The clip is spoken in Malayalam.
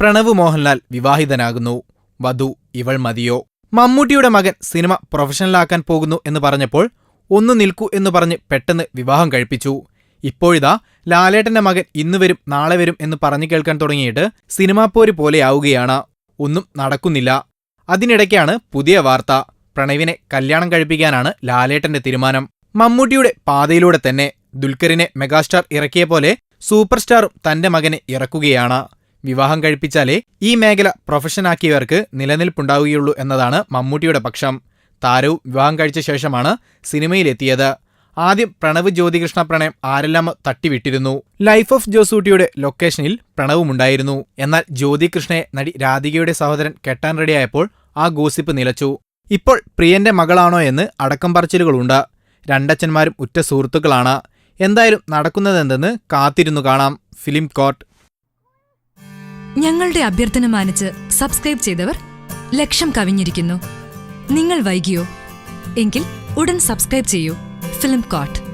പ്രണവ് മോഹൻലാൽ വിവാഹിതനാകുന്നു. വധു ഇവൾ മതിയോ? മമ്മൂട്ടിയുടെ മകൻ സിനിമ പ്രൊഫഷണലാക്കാൻ പോകുന്നു എന്ന് പറഞ്ഞപ്പോൾ ഒന്ന് നിൽക്കൂ എന്ന് പറഞ്ഞ് പെട്ടെന്ന് വിവാഹം കഴിപ്പിച്ചു. ഇപ്പോഴിതാ ലാലേട്ടന്റെ മകൻ ഇന്ന് വരും നാളെ വരും എന്ന് പറഞ്ഞു കേൾക്കാൻ തുടങ്ങിയിട്ട് സിനിമാപ്പോര് പോലെയാവുകയാണ് ഒന്നും നടക്കുന്നില്ല. അതിനിടയ്ക്കാണ് പുതിയ വാർത്ത. പ്രണവിനെ കല്യാണം കഴിപ്പിക്കാനാണ് ലാലേട്ടന്റെ തീരുമാനം. മമ്മൂട്ടിയുടെ പാതയിലൂടെ തന്നെ ദുൽഖറിനെ മെഗാസ്റ്റാർ ഇറക്കിയ പോലെ സൂപ്പർ സ്റ്റാറും തന്റെ മകനെ ഇറക്കുകയാണ്. വിവാഹം കഴിപ്പിച്ചാലേ ഈ മേഖല പ്രൊഫഷനാക്കിയവർക്ക് നിലനിൽപ്പുണ്ടാവുകയുള്ളൂ എന്നതാണ് മമ്മൂട്ടിയുടെ പക്ഷം. താരവും വിവാഹം കഴിച്ച ശേഷമാണ് സിനിമയിലെത്തിയത്. ആദ്യം പ്രണവ് ജ്യോതികൃഷ്ണ പ്രണയം ആരെല്ലാം തട്ടിവിട്ടിരുന്നു? ലൈഫ് ഓഫ് ജോസൂട്ടിയുടെ ലൊക്കേഷനിൽ പ്രണവുമുണ്ടായിരുന്നു. എന്നാൽ ജ്യോതികൃഷ്ണയെ നടി രാധികയുടെ സഹോദരൻ കെട്ടാൻ റെഡിയായപ്പോൾ ആ ഗോസിപ്പ് നിലച്ചു. ഇപ്പോൾ പ്രിയന്റെ മകളാണോ എന്ന് അടക്കം പറച്ചിലുകളുണ്ട്. രണ്ടച്ഛന്മാരും ഉറ്റ സുഹൃത്തുക്കളാണ്. എന്തായാലും നടക്കുന്നതെന്തെന്ന് കാത്തിരുന്നു കാണാം. Film court. ഞങ്ങളുടെ അഭ്യർത്ഥന മാനിച്ച് സബ്സ്ക്രൈബ് ചെയ്തവർ ലക്ഷം കവിഞ്ഞിരിക്കുന്നു. നിങ്ങൾ വൈകിയോ? എങ്കിൽ ഉടൻ സബ്സ്ക്രൈബ് ചെയ്യൂ. Film coat